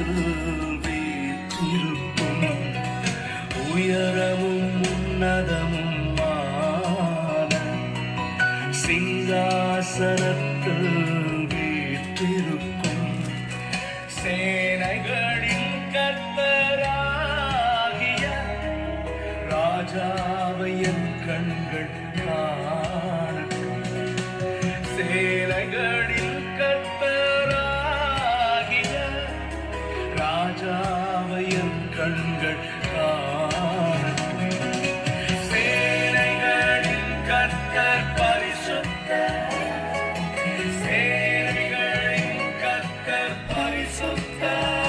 சிங்காசனத்தில் வீற்றிருக்கும் உயரமும் உன்னதமும் சிங்காசனத்தில் வீற்றிருக்கும். சேனைகளின் கர்த்தராகிய ராஜாவை என் கண்கள் ராஜாவை என் கண்கள் காணட்டும் சேனைகளின் கர்த்தர் பரிசுத்தர் சேனைகளின் கர்த்தர் பரிசுத்தர்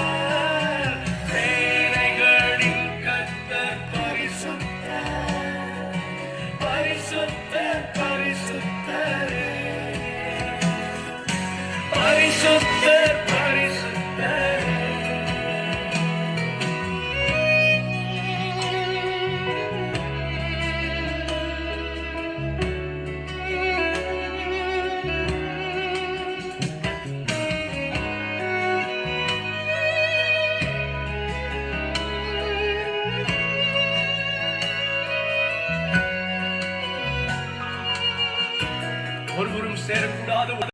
ஒருவரும் சேரக்கூடாத